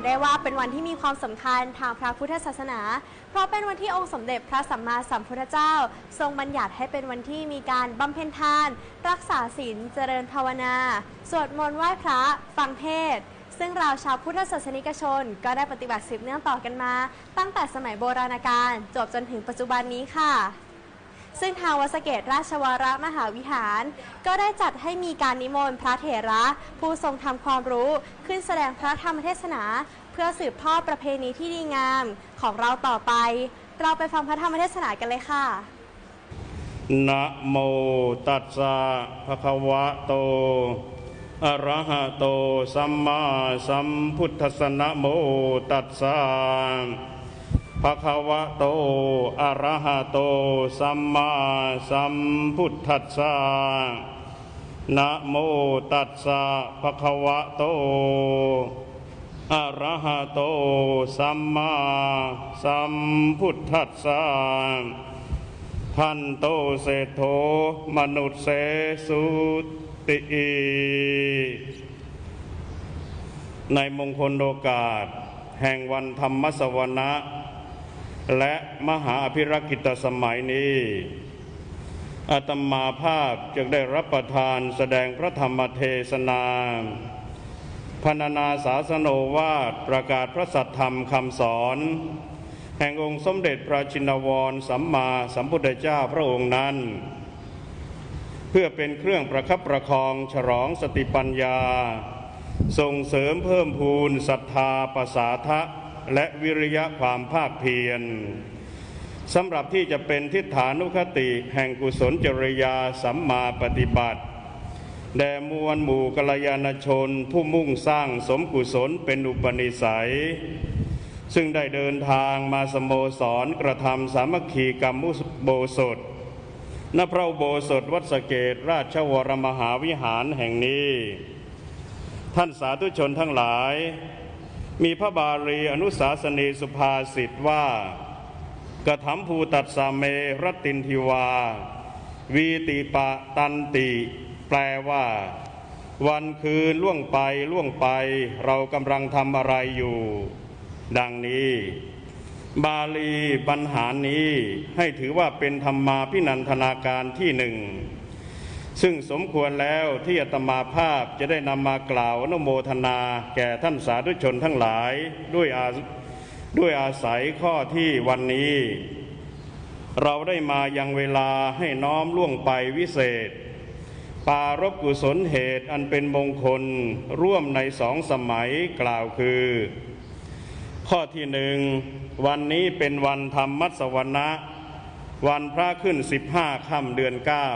อได้ว่าเป็นวันที่มีความสำคัญทางพระพุทธศาสนา เพราะเป็นวันที่องค์สมเด็จพระสัมมาสัมพุทธเจ้า ทรงบัญญัติให้เป็นวันที่มีการบำเพ็ญทาน รักษาศีลเจริญภาวนา สวดมนต์ไหว้พระ ฟังเทศซึ่งเราชาวพุทธศาสนิกชน ก็ได้ปฏิบัติสืบเนื่องต่อกันมา ตั้งแต่สมัยโบราณกาลจบจนถึงปัจจุบันนี้ค่ะ ซึ่งทางวัดสเกตราชวรมหาวิหาร ก็ได้จัดให้มีการนิมนต์พระเถระ ผู้ทรงทำความรู้ขึ้นแสดงพระธรรมเทศนา เพื่อสืบทอดประเพณีที่ดีงามของเราต่อไป เราไปฟังพระธรรมเทศนากันเลยค่ะนะโมตัสสะภะคะวะโตอะระหะโตสัมมาสัมพุทธัสสะนะโมตัสสะ ภะคะวะโต อะระหะโต สัมมาสัมพุทธัสสะ นะโมตัสสะภะคะวะโต อะระหะโต สัมมาสัมพุทธัสสะพันโตเศรษโธมนุษย์เสสุติในมงคลโอกาส แห่งวันธรรมสวนะ และมหาอภิรักิตสมัยนี้อาตมาภาพจึงได้รับประทานแสดงพระธรรมเทศนาพรรณนาศาสโนวาทประกาศพระสัทธรรมคำสอน แห่งองค์สมเด็จพระชินวรสัมมาสัมพุทธเจ้าพระองค์นั้น เพื่อเป็นเครื่องประคับประคองฉลองสติปัญญา ส่งเสริมเพิ่มพูนศรัทธาประสาทะ และวิริยะความภาคเพียรสำหรับที่จะเป็นทิฏฐานุคติแห่งกุศลจริยาสัมมาปฏิบัติ แด่มวลหมู่กัลยาณชน ผู้มุ่งสร้างสมกุศลเป็นอุปนิสัย ซึ่งได้เดินทางมาสโมสรกระทำสามัคคีกรรมุโบสถณพระโบสถวัดสเกตราชวรมหาวิหารแห่งนี้ ท่านสาธุชนทั้งหลาย มีพระบาลีอนุสาสนีสุภาษิตว่ากระทำภูตัดสาเมรตินทิวา วีติปะตันติ แปลว่า วันคืนล่วงไปล่วงไป เรากำลังทำอะไรอยู่ ดังนี้ บาลีปัญหานี้ให้ถือว่าเป็นธรรมาพินันทนาการที่หนึ่ง ซึ่งสมควรแล้วที่อาตมาภาพจะได้นำมากล่าวอนโมทนาแก่ท่านสาธุชนทั้งหลายด้วยอาด้วยอาศัยข้อที่วันนี้ เราได้มายังเวลาให้น้อมล่วงไปวิเศษ ปารบกุศลเหตุอันเป็นมงคลร่วมในสองสมัยกล่าวคือ ข้อที่หนึ่งวันนี้เป็นวันธรรมมัสวรนะวันพระขึ้นสิบห้าค่ำเดือนเก้า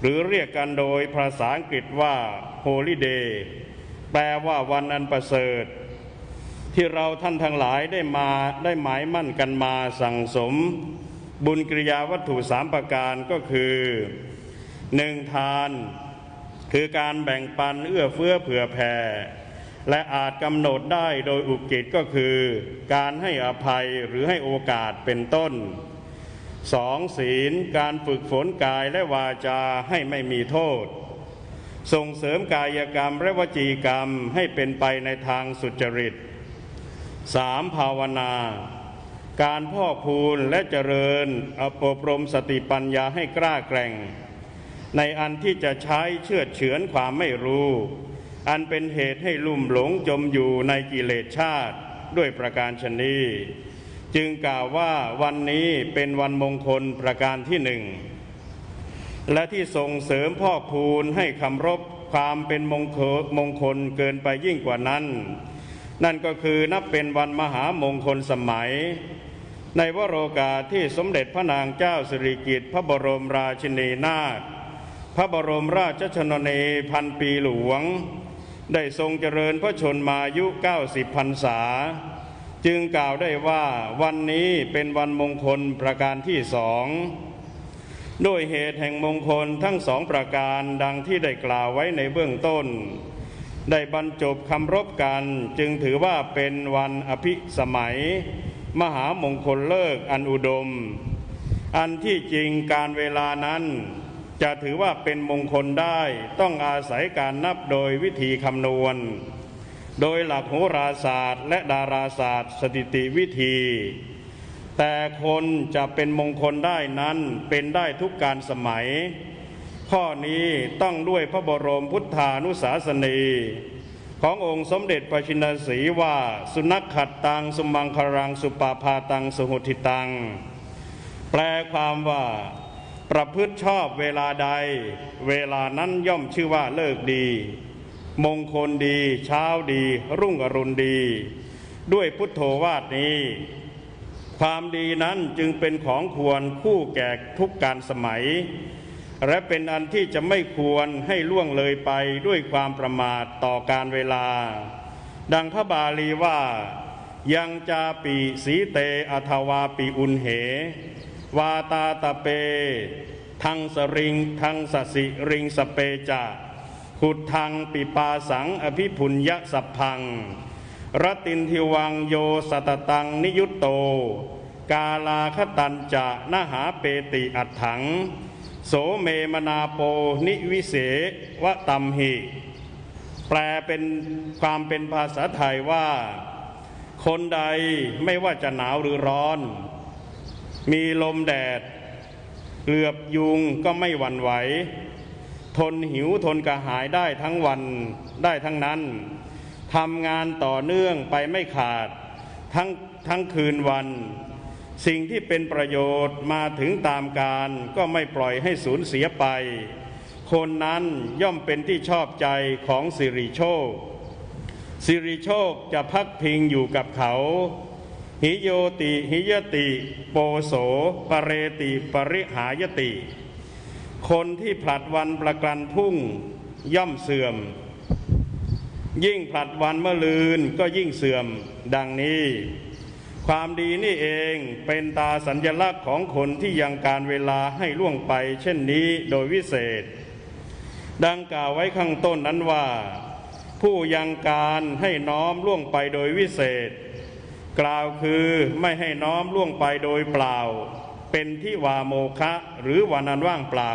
หรือเรียกกันโดยภาษาอังกฤษว่า Holy Day แปลว่าวันอันประเสริฐ ที่เราท่านทั้งหลายได้มาได้หมายมั่นกันมาสั่งสม บุญกิริยาวัตถุสามประการก็คือหนึ่งทาน คือการแบ่งปันเอื้อเฟื้อเผื่อแผ่และอาจกำหนดได้โดยอุกิจก็คือ การให้อภัยหรือให้โอกาสเป็นต้น สองศีลการฝึกฝนกายและวาจาให้ไม่มีโทษ ส่งเสริมกายกรรมและวจีกรรมให้เป็นไปในทางสุจริตสามภาวนา การพ่อพูนและเจริญอบรมสติปัญญาให้กล้าแกร่ง ในอันที่จะใช้เชื่อเฉือนความไม่รู้ อันเป็นเหตุให้ลุ่มหลงจมอยู่ในกิเลสชาติด้วยประการชนี จึงกล่าวว่าวันนี้เป็นวันมงคลประการที่หนึ่ง และที่ส่งเสริมพ่อกพูนให้คำรบความเป็นมงคลมงคลเกินไปยิ่งกว่านั้น นั่นก็คือนับเป็นวันมหามงคลสมัย ในวโรกาสที่สมเด็จพระนางเจ้าสิริกิติ์พระบรมราชินีนาถพระบรมราชชนนีพันปีหลวง ได้ทรงเจริญพระชนมายุ 90พรรษา จึงกล่าวได้ว่าวันนี้เป็นวันมงคลประการที่สองด้วยเหตุแห่งมงคลทั้งสองประการดังที่ได้กล่าวไว้ในเบื้องต้น ได้บรรจบคำรบกันจึงถือว่าเป็นวันอภิสมัย มหามงคลเลิกอันอุดม อันที่จริงการเวลานั้น จะถือว่าเป็นมงคลได้ต้องอาศัยการนับโดยวิธีคำนวณ โดยหลักโหราศาสตร์ และดาราศาสตร์ สถิติวิธี แต่คนจะเป็นมงคลได้นั้นเป็นได้ทุกการสมัย ข้อนี้ต้องด้วยพระบรมพุทธานุสาสนีขององค์สมเด็จพระชินสีห์ว่าสุนัขขัดตังสุมังคลังสุปาพาตังสุหุทิตัง แปลความว่า ประพฤติชอบเวลาใด เวลานั้นย่อมชื่อว่าเลิกดี มงคลดี เช้าดี รุ่งอรุณดี ด้วยพุทโธวาทนี้ ความดีนั้นจึงเป็นของควรคู่แก่ทุกการสมัย และเป็นอันที่จะไม่ควรให้ล่วงเลยไปด้วยความประมาทต่อการเวลา ดังพระบาลีว่า ยังจาปีสีเตอัทวาปีอุนเห วาตาตะเป ทังสริง ทังสสิริงสเปจะ ขุดทังปิปาสังอภิพุญยสัพพังรตินทิวังโยสตตังนิยุตโต กาลาคตันจะนหาเปติอัตถัง โสเมมนาโปนิวิเสวะตัมหิ แปลเป็นความเป็นภาษาไทยว่า คนใดไม่ว่าจะหนาวหรือร้อน มีลมแดดเหลือบยุงก็ไม่หวั่นไหว ทนหิวทนกระหายได้ทั้งวันได้ทั้งนั้นทำงานต่อเนื่องไปไม่ขาดทั้งทั้งคืนวัน สิ่งที่เป็นประโยชน์มาถึงตามการก็ไม่ปล่อยให้สูญเสียไป คนนั้นย่อมเป็นที่ชอบใจของสิริโชค สิริโชคจะพักพิงอยู่กับเขา หิโยติ หิยติ โปโสปเรติ ปริหายติ คนที่ผลัดวันประกันพรุ่งย่อมเสื่อม ยิ่งผลัดวันเมื่อลืนก็ยิ่งเสื่อมดังนี้ ความดีนี่เองเป็นตาสัญญลักษณ์ของคนที่ยังการเวลาให้ล่วงไป เช่นนี้โดยวิเศษ ดังกล่าวไว้ข้างต้นนั้นว่า ผู้ยังการให้น้อมล่วงไปโดยวิเศษ กล่าวคือไม่ให้น้อมล่วงไปโดยเปล่า เป็นที่วาโมคะหรือวานันว่างเปล่า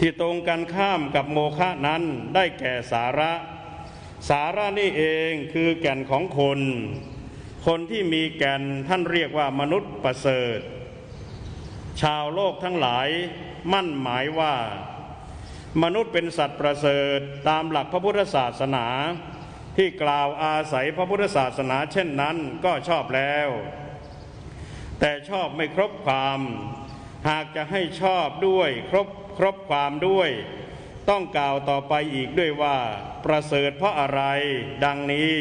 ที่ตรงกันข้ามกับโมคะนั้นได้แก่สาระ สาระนี่เองคือแก่นของคน คนที่มีแก่นท่านเรียกว่ามนุษย์ประเสริฐ ชาวโลกทั้งหลายมั่นหมายว่า มนุษย์เป็นสัตว์ประเสริฐตามหลักพระพุทธศาสนา ที่กล่าวอาศัยพระพุทธศาสนาเช่นนั้นก็ชอบแล้ว แต่ชอบไม่ครบความ หากจะให้ชอบด้วยครบครบความด้วย ต้องกล่าวต่อไปอีกด้วยว่า ประเสริฐเพราะอะไรดังนี้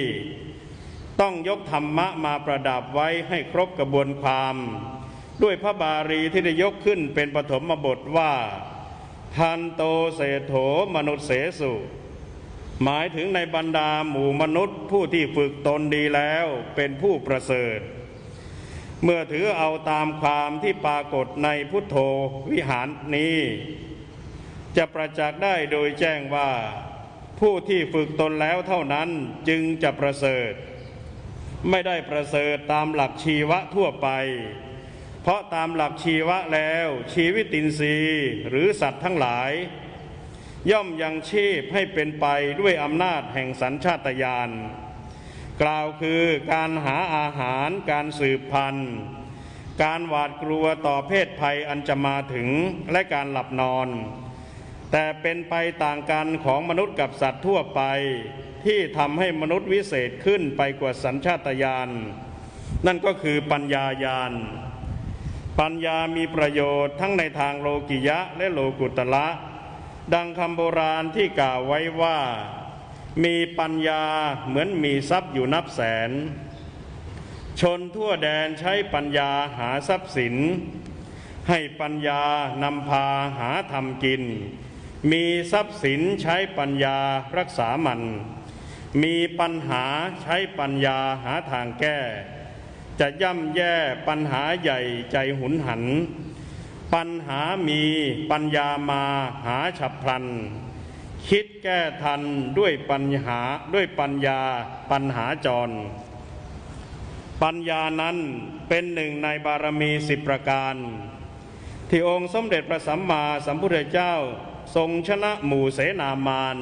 ต้องยกธรรมะมาประดับไว้ให้ครบกระบวนความ ด้วยพระบาลีที่ได้ยกขึ้นเป็นปฐมบทว่าทันโตเศโถมนุษย์เสสุ หมายถึงในบรรดาหมู่มนุษย์ผู้ที่ฝึกตนดีแล้วเป็นผู้ประเสริฐ เมื่อถือเอาตามความที่ปรากฏในพุทโธวิหารนี้ จะประจักษ์ได้โดยแจ้งว่า ผู้ที่ฝึกตนแล้วเท่านั้นจึงจะประเสริฐ ไม่ได้ประเสริฐตามหลักชีวะทั่วไป เพราะตามหลักชีวะแล้วชีวิตินทรีย์หรือสัตว์ทั้งหลาย ย่อมยังชีพให้เป็นไปด้วยอำนาจแห่งสัญชาตญาณ กล่าวคือการหาอาหารการสืบพันธุ์ การหวาดกลัวต่อเพศภัยอันจะมาถึงและการหลับนอน แต่เป็นไปต่างกันของมนุษย์กับสัตว์ทั่วไป ที่ทำให้มนุษย์วิเศษขึ้นไปกว่าสัญชาตญาณนั่นก็คือปัญญาญาณปัญญามีประโยชน์ทั้งในทางโลกิยะและโลกุตละ ดังคำโบราณที่กล่าวไว้ว่า มีปัญญาเหมือนมีทรัพย์อยู่นับแสน ชนทั่วแดนใช้ปัญญาหาทรัพย์สิน ให้ปัญญานำพาหาทำกิน มีทรัพย์สินใช้ปัญญารักษามัน มีปัญหาใช้ปัญญาหาทางแก้ จะย่ำแย่ปัญหาใหญ่ใจหุนหัน ปัญหามีปัญญามาหาฉับพลัน คิดแก้ทันด้วยปัญหาด้วยปัญญาปัญหาจร ปัญญานั้นเป็นหนึ่งในบารมีสิบประการ ที่องค์สมเด็จพระสัมมาสัมพุทธเจ้าทรงชนะหมู่เสนามาน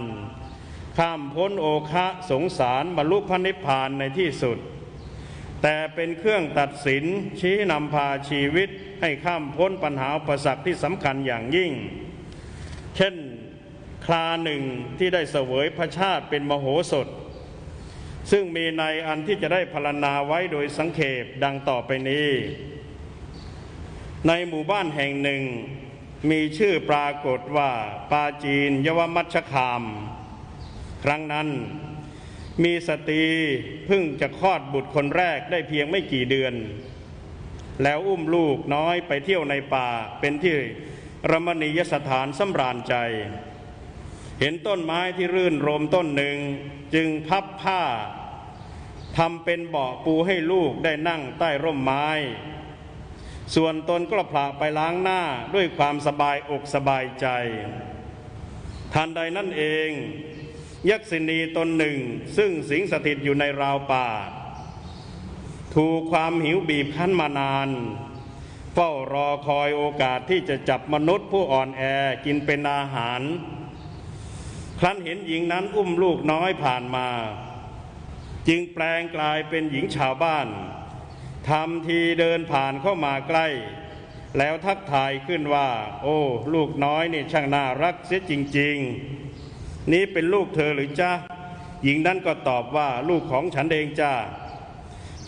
ข้ามพ้นโอคะสงสารบรรลุพระนิพพานในที่สุด แต่เป็นเครื่องตัดสินชี้นำพาชีวิตให้ข้ามพ้นปัญหาอุปสรรคที่สำคัญอย่างยิ่ง เช่น คลาหนึ่งที่ได้เสวยพระชาติเป็นมโหสถ ซึ่งมีในอันที่จะได้พรรณนาไว้โดยสังเขปดังต่อไปนี้ ในหมู่บ้านแห่งหนึ่ง มีชื่อปรากฏว่าปาจีนยวมัชคาม ครั้งนั้นมีสตรีเพิ่งจะคลอดบุตรคนแรกได้เพียงไม่กี่เดือน แล้วอุ้มลูกน้อยไปเที่ยวในป่าเป็นที่รมณียสถานสำราญใจ เห็นต้นไม้ที่รื่นรมต้นหนึ่ง จึงพับผ้าทำเป็นเบาะปูให้ลูกได้นั่งใต้ร่มไม้ ส่วนตนก็พละไปล้างหน้าด้วยความสบายอกสบายใจ ทันใดนั่นเอง ยักษินีตนหนึ่ง ซึ่งสิงสถิตอยู่ในราวป่า ถูกความหิวบีบคั้นมานาน เฝ้ารอคอยโอกาสที่จะจับมนุษย์ผู้อ่อนแอกินเป็นอาหาร ครั้นเห็นหญิงนั้นอุ้มลูกน้อยผ่านมา จึงแปลงกลายเป็นหญิงชาวบ้านทำทีเดินผ่านเข้ามาใกล้ แล้วทักทายขึ้นว่า โอ้ ลูกน้อยนี่ช่างน่ารักเสียจริง ๆ นี้เป็นลูกเธอหรือจ้าหญิงนั้นก็ตอบว่าลูกของฉันเองจ้า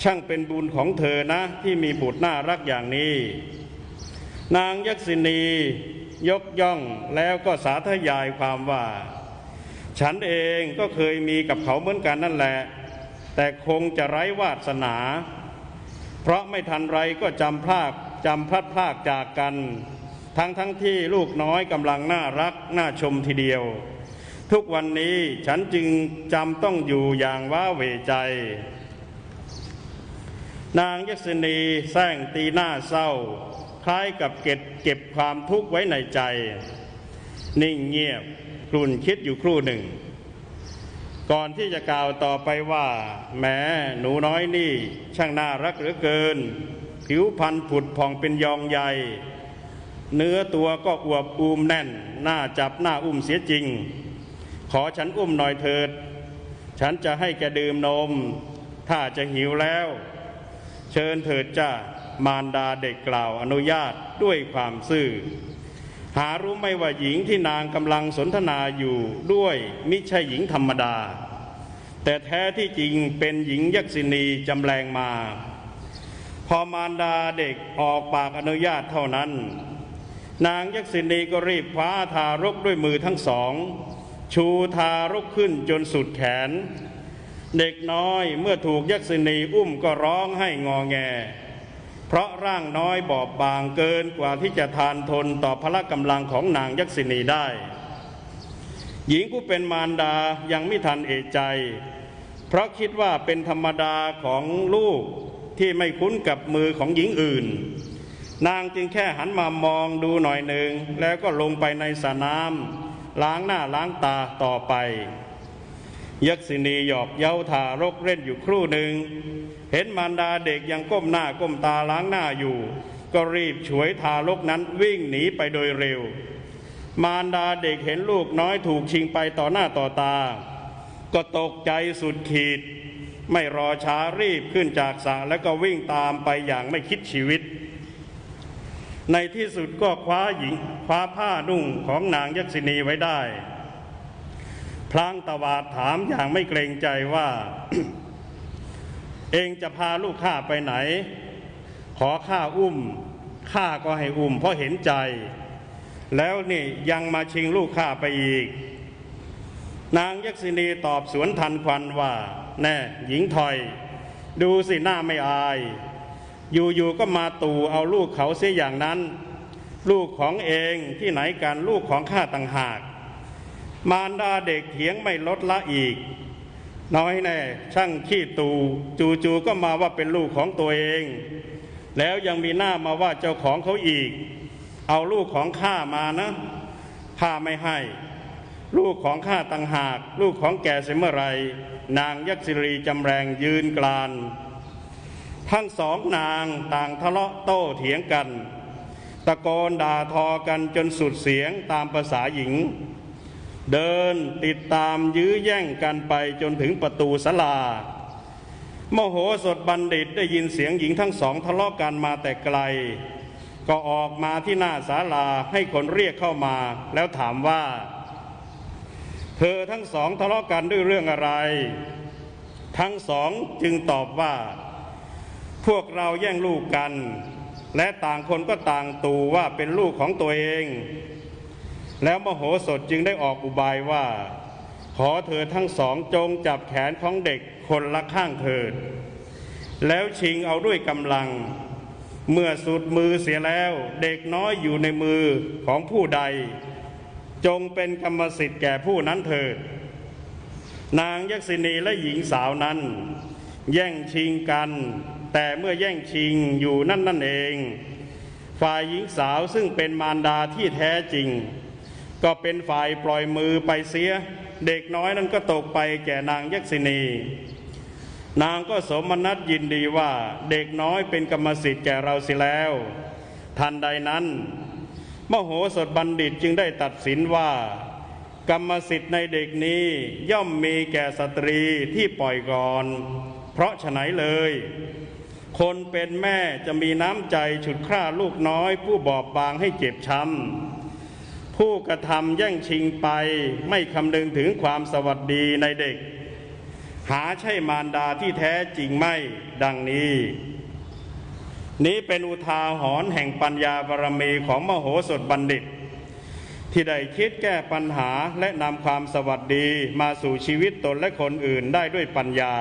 ช่างเป็นบุญของเธอนะ ที่มีบุตรน่ารักอย่างนี้ นางยักษินียกย่องแล้วก็สาธยายความว่า ฉันเองก็เคยมีกับเขาเหมือนกันนั่นแหละ แต่คงจะไร้วาสนา เพราะไม่ทันไรก็จำพลากจำพลัดพลากจากกัน ทั้งทั้งที่ลูกน้อยกำลังน่ารักน่าชมทีเดียว ทุกวันนี้ฉันจึงจำต้องอยู่อย่างว้าเหวใจ นางยักษินีแซงตีหน้าเศร้า คล้ายกับเก็บเก็บความทุกข์ไว้ในใจ นิ่งเงียบกลุ่นคิดอยู่ครู่หนึ่ง ก่อนที่จะกล่าวต่อไปว่า แม้หนูน้อยนี่ช่างน่ารักเหลือเกิน ผิวพรรณผุดผ่องเป็นยองใหญ่เนื้อตัวก็อวบอูมแน่น หน้าจับหน้าอุ้มเสียจริง ขอฉันอุ้มหน่อยเถิด ฉันจะให้แกดื่มนม ถ้าจะหิวแล้ว เชิญเถิดจ้ามารดาเด็กกล่าวอนุญาตด้วยความซื่อ หารู้ไม่ว่าหญิงที่นางกำลังสนทนาอยู่ด้วยมิใช่หญิงธรรมดา แต่แท้ที่จริงเป็นหญิงยักษินีจำแรงมา พอมารดาเด็กออกปากอนุญาตเท่านั้น นางยักษินีก็รีบคว้าทารกด้วยมือทั้งสอง ชูทารกขึ้นจนสุดแขน เด็กน้อยเมื่อถูกยักษินีอุ้มก็ร้องให้งอแง เพราะร่างน้อยบอบบางเกินกว่าที่จะทานทนต่อพละกำลังของนางยักษินีได้ หญิงผู้เป็นมารดายังไม่ทันเอะใจ เพราะคิดว่าเป็นธรรมดาของลูกที่ไม่คุ้นกับมือของหญิงอื่น นางจึงแค่หันมามองดูหน่อยหนึ่ง แล้วก็ลงไปในสระน้ำล้างหน้าล้างตาต่อไป ยักษินีหยอกเย้าทารกเล่นอยู่ครู่หนึ่ง เห็นมารดาเด็กยังก้มหน้าก้มตาล้างหน้าอยู่ ก็รีบฉวยทารกนั้นวิ่งหนีไปโดยเร็ว มารดาเด็กเห็นลูกน้อยถูกชิงไปต่อหน้าต่อตา ก็ตกใจสุดขีด ไม่รอช้ารีบขึ้นจากสระแล้วก็วิ่งตามไปอย่างไม่คิดชีวิต ในที่สุดก็คว้าหญิงคว้าผ้านุ่งของนางยักษินีไว้ได้ พลางตวาดถามอย่างไม่เกรงใจว่า เองจะพาลูกข้าไปไหน ขอข้าอุ้มข้าก็ให้อุ้มเพราะเห็นใจ แล้วนี่ยังมาชิงลูกข้าไปอีก นางยักษินีตอบสวนทันควันว่า แน่หญิงถอย ดูสิหน้าไม่อาย อยู่ๆก็มาตู่เอาลูกเขาเสียอย่างนั้น ลูกของเองที่ไหนกันลูกของข้าต่างหาก มารดาเด็กเถียงไม่ลดละอีก น้อยแน่ ช่างขี้ตูจู่ๆก็มาว่าเป็นลูกของตัวเอง แล้วยังมีหน้ามาว่าเจ้าของเขาอีก เอาลูกของข้ามานะข้าไม่ให้ ลูกของข้าต่างหาก ลูกของแกเสียเมื่อไหรนางยักษิรีจำแรงยืนกลาน ทั้งสองนางต่างทะเลาะโต้เถียงกัน ตะโกนด่าทอกันจนสุดเสียงตามภาษาหญิง เดินติดตามยื้อแย่งกันไปจนถึงประตูศาลา โมโหสถบัณฑิตได้ยินเสียงหญิงทั้งสองทะเลาะกันมาแต่ไกล ก็ออกมาที่หน้าศาลาให้คนเรียกเข้ามาแล้วถามว่า เธอทั้งสองทะเลาะกันด้วยเรื่องอะไร ทั้งสองจึงตอบว่า พวกเราแย่งลูกกัน และต่างคนก็ต่างตูว่าเป็นลูกของตัวเอง แล้วมโหสถจึงได้ออกอุบายว่า ขอเธอทั้งสองจงจับแขนของเด็กคนละข้างเถิด แล้วชิงเอาด้วยกำลัง เมื่อสุดมือเสียแล้วเด็กน้อยอยู่ในมือของผู้ใด จงเป็นกรรมสิทธิ์แก่ผู้นั้นเถิด นางยักษินีและหญิงสาวนั้น แย่งชิงกัน แต่เมื่อแย่งชิงอยู่นั่นนั่นเอง ฝ่ายหญิงสาวซึ่งเป็นมารดาที่แท้จริง ก็เป็นฝ่ายปล่อยมือไปเสีย เด็กน้อยนั้นก็ตกไปแก่นางยักษินี นางก็สมนัตยินดีว่าเด็กน้อยเป็นกรรมสิทธิ์แก่เราสิแล้ว ทันใดนั้น มโหสถบัณฑิตจึงได้ตัดสินว่า กรรมสิทธิ์ในเด็กนี้ย่อมมีแก่สตรีที่ปล่อยก่อน เพราะฉะไหนเลย คนเป็นแม่จะมีน้ำใจฉุดคร่าลูกน้อยผู้บอบบางให้เจ็บช้ำ ผู้กระทำแย่งชิงไปไม่คำนึงถึงความสวัสดีในเด็ก หาใช่มารดาที่แท้จริงไม่ดังนี้ นี้เป็นอุทาหรณ์แห่งปัญญาบารมีของมโหสถบัณฑิต ที่ได้คิดแก้ปัญหาและนำความสวัสดีมาสู่ชีวิตตนและคนอื่นได้ด้วยปัญญา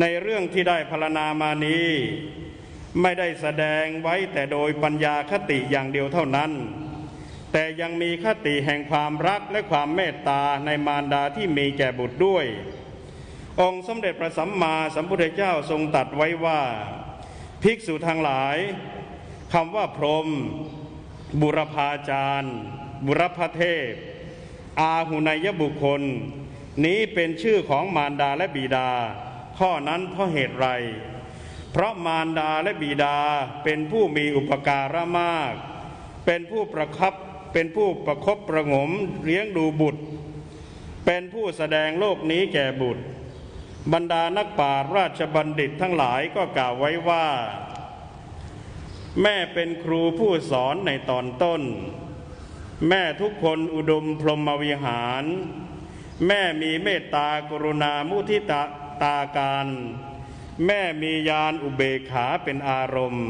ในเรื่องที่ได้พรรณนามานี้ ไม่ได้แสดงไว้แต่โดยปัญญาคติอย่างเดียวเท่านั้น แต่ยังมีคติแห่งความรักและความเมตตาในมารดาที่มีแก่บุตรด้วย องค์สมเด็จพระสัมมาสัมพุทธเจ้าทรงตรัสไว้ว่า ภิกษุทั้งหลายคำว่าพรหมบุรพาจารย์ บุรพเทพ อาหุนยบุคคล นี้เป็นชื่อของมารดาและบิดา ข้อนั้นเพราะเหตุไร เพราะมารดาและบิดาเป็นผู้มีอุปการะมาก เป็นผู้ประคับ เป็นผู้ประคบประงมเลี้ยงดูบุตร เป็นผู้แสดงโลกนี้แก่บุตร บรรดานักปราชญ์ราชบัณฑิตทั้งหลายก็กล่าวไว้ว่า แม่เป็นครูผู้สอนในตอนต้น แม่ทุกคนอุดมพรหมวิหาร แม่มีเมตตากรุณามุทิตาตาการ แม่มียานอุเบกขาเป็นอารมณ์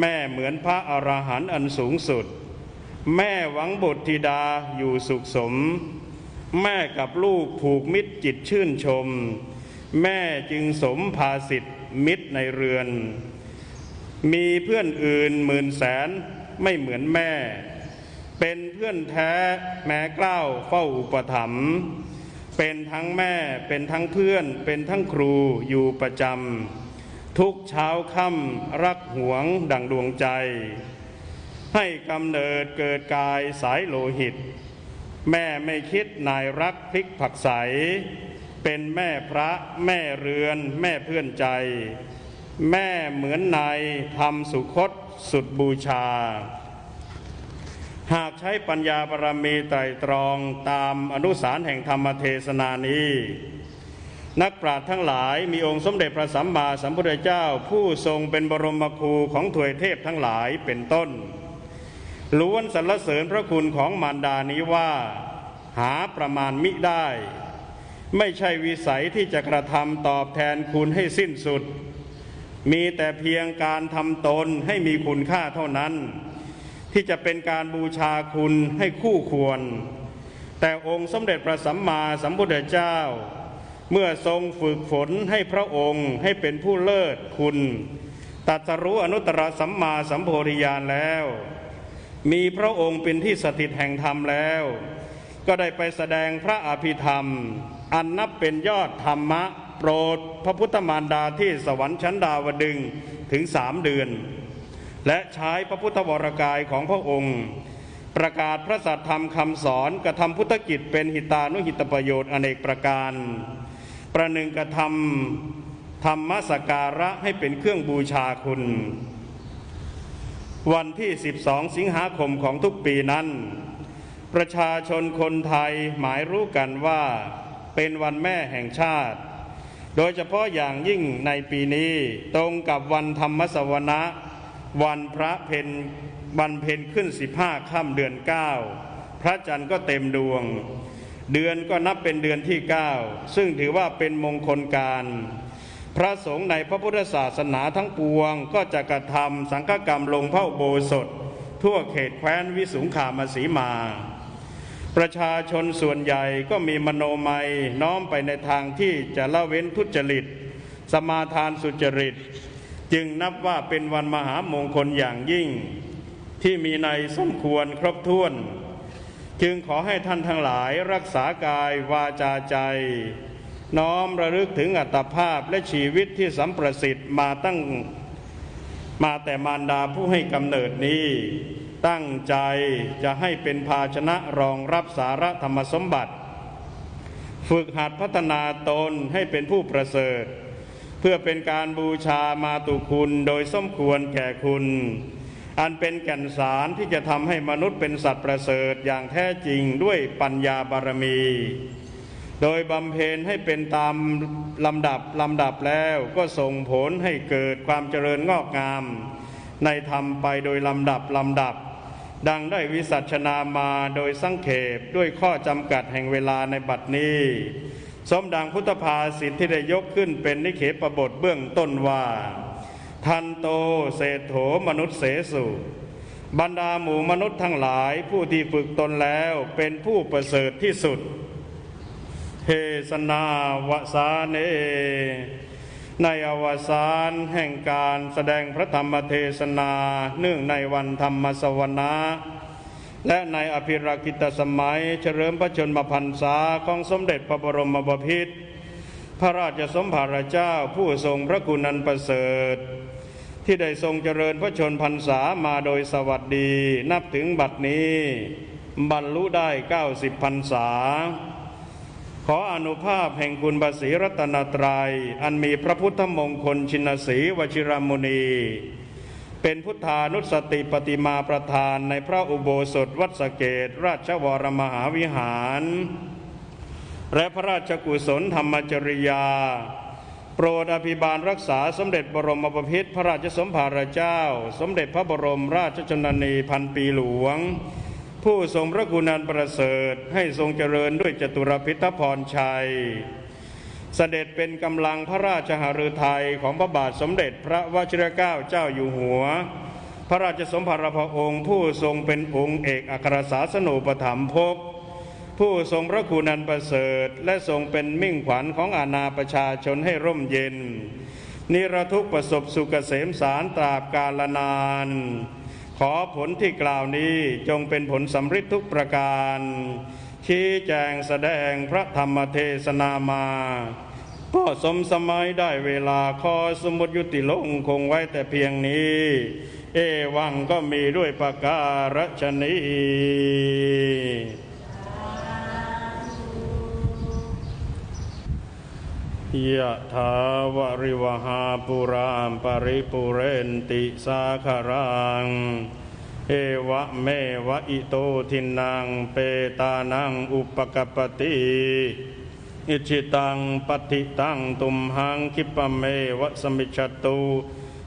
แม่เหมือนพระอรหันต์อันสูงสุด แม่หวังบุตรธิดาอยู่สุขสม แม่กับลูกผูกมิตรจิตชื่นชม แม่จึงสมภาสิทธิ์มิตรในเรือน มีเพื่อนอื่นหมื่นแสนไม่เหมือนแม่ เป็นเพื่อนแท้แม้กล้าวเฝ้าอุปถัมภ์เป็นทั้งแม่เป็นทั้งเพื่อน เป็นทั้งครูอยู่ประจำทุกเช้าค่ำรักหวงดังดวงใจ ให้กำเนิดเกิดกายสายโลหิต แม่ไม่คิดนายรักพลิกผักใส เป็นแม่พระแม่เรือน แม่เพื่อนใจ แม่เหมือนนายทำสุคตสุดบูชา หากใช้ปัญญาบารมีไตรตรองตามอนุสารแห่งธรรมเทศนานี้ นักปราชญ์ทั้งหลายมีองค์สมเด็จพระสัมมาสัมพุทธเจ้า ผู้ทรงเป็นบรมครูของถวยเทพทั้งหลายเป็นต้น ล้วนสรรเสริญพระคุณของมารดานี้ว่า หาประมาณมิได้ ไม่ใช่วิสัยที่จะกระทำตอบแทนคุณให้สิ้นสุด มีแต่เพียงการทำตนให้มีคุณค่าเท่านั้น ที่จะเป็นการบูชาคุณให้คู่ควร แต่องค์สมเด็จพระสัมมาสัมพุทธเจ้า เมื่อทรงฝึกฝนให้พระองค์ให้เป็นผู้เลิศคุณตรัสรู้อนุตตรสัมมาสัมโพธิญาณแล้ว มีพระองค์เป็นที่สถิตแห่งธรรมแล้ว ก็ได้ไปแสดงพระอภิธรรม อันนับเป็นยอดธรรมะ โปรดพระพุทธมารดาที่สวรรค์ชั้นดาวดึงถึงสามเดือน และใช้พระพุทธวรกายของพระองค์ ประกาศพระสัทธรรมคำสอนกระทำพุทธกิจเป็นหิตานุหิตประโยชน์อเนกประการ ประหนึ่งกระทำธรรมสการะให้เป็นเครื่องบูชาคุณ วันที่ 12 สิงหาคมของทุกปีนั้น ประชาชนคนไทยหมายรู้กันว่าเป็นวันแม่แห่งชาติ โดยเฉพาะอย่างยิ่งในปีนี้ตรงกับวันธรรมสวนะ วันพระเพนวันเพ็ญขึ้น 15ค่ำเดือน 9 พระจันทร์ก็เต็มดวง เดือนก็นับเป็นเดือนที่ 9 ซึ่งถือว่าเป็นมงคลการ พระสงฆ์ในพระพุทธศาสนาทั้งปวง ก็จะกระทำสังฆกรรมลงพระโบสถ ทั่วเขตแคว้นวิสุงขามสีมา ประชาชนส่วนใหญ่ก็มีมโนมัยน้อมไปในทางที่จะละเว้นทุจริต สมาทานสุจริต จึงนับว่าเป็นวันมหามงคลอย่างยิ่ง ที่มีในสมควรครบถ้วน จึงขอให้ท่านทั้งหลายรักษากายวาจาใจ น้อมระลึกถึงอัตภาพและชีวิตที่สัมประสิทธิ์มาตั้งมาแต่มารดาผู้ให้กำเนิดนี้ ตั้งใจจะให้เป็นภาชนะรองรับสาระธรรมสมบัติ ฝึกหัดพัฒนาตนให้เป็นผู้ประเสริฐ เพื่อเป็นการบูชามาตุคุณโดยสมควรแก่คุณ อันเป็นแก่นสารที่จะทำให้มนุษย์เป็นสัตว์ประเสริฐอย่างแท้จริงด้วยปัญญาบารมี โดยบำเพ็ญให้เป็นตามลำดับลำดับแล้วก็ส่งผลให้เกิดความเจริญงอกงาม ในธรรมไปโดยลำดับลำดับ ดังได้วิสัชนามาโดยสังเขปด้วยข้อจำกัดแห่งเวลาในบัดนี้ สมดังพุทธภาษิที่ได้ยกขึ้นเป็นนิเขปบทเบื้องต้นว่า ทันโตเศรษโถมนุษย์เสสุบรรดาหมู่มนุษย์ทั้งหลายผู้ที่ฝึกตนแล้วเป็นผู้ประเสริฐที่สุด เทศนาวสาเน ในอวสานแห่งการแสดงพระธรรมเทศนาเนื่องในวันธรรมสวนะและในอภิรากิตสมัย เฉลิมพระชนมพรรษาของสมเด็จพระบรมบพิตรพระราชสมภารเจ้าผู้ทรงพระคุณอันประเสริฐ ที่ได้ทรงเจริญพระชนพรรษามาโดยสวัสดี นับถึงบัดนี้ บรรลุได้ 90พรรษา ขออนุภาพแห่งคุณบศรีรัตนตรยัย อันมีพระพุทธมงคลชินสีวชิรมุนี เป็นพุทธานุสติปฏิมาประธานในพระอุโบสถวัดสเกต ราชวรมหาวิหาร และพระราชกุศลธรรมจริยา โปรดอภิบาลรักษาสมเด็จบรมบพิตรพระราชสมภารเจ้า สมเด็จพระบรมราชชนนีพันปีหลวง ผู้ทรงพระคุณอันประเสริฐให้ทรงเจริญด้วยจตุรพิทพรชัย เสด็จเป็นกำลังพระราชหฤทัยของพระบาทสมเด็จพระวชิรเกล้าเจ้าอยู่หัว พระราชสมภารพระองค์ผู้ทรงเป็นองค์เอกอัครสาสนูปถัมภกผู้ทรงพระคุณันประเสริฐ และทรงเป็นมิ่งขวัญของอาณาประชาชนให้ร่มเย็น นิรทุกประสบสุขเกษมสารตราบกาลนาน ขอผลที่กล่าวนี้จงเป็นผลสำฤทธิ์ทุกประการ ชี้แจงแสดงพระธรรมเทศนามา ก็สมสมัยได้เวลาขอสมุดยุติลงคงไว้แต่เพียงนี้ เอวังก็มีด้วยประการฉนี้ ยะถาวริวหาปุรามปริปุเรนติสาคารัง เอวะเมวะอิโตทินังเปตานังอุปกปปติอิจิตังปฏิตังตุมหังคิปะเมวะสมิจฉตุ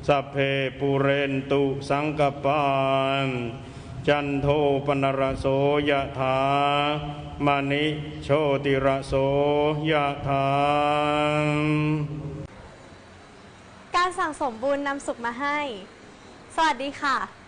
สัพเพปุเรนตุสังกปาน จันโทปนรโสยะถามณิโชติระโสยะถาการสั่งสมบุญนำสุขมาให้ สวัสดีค่ะ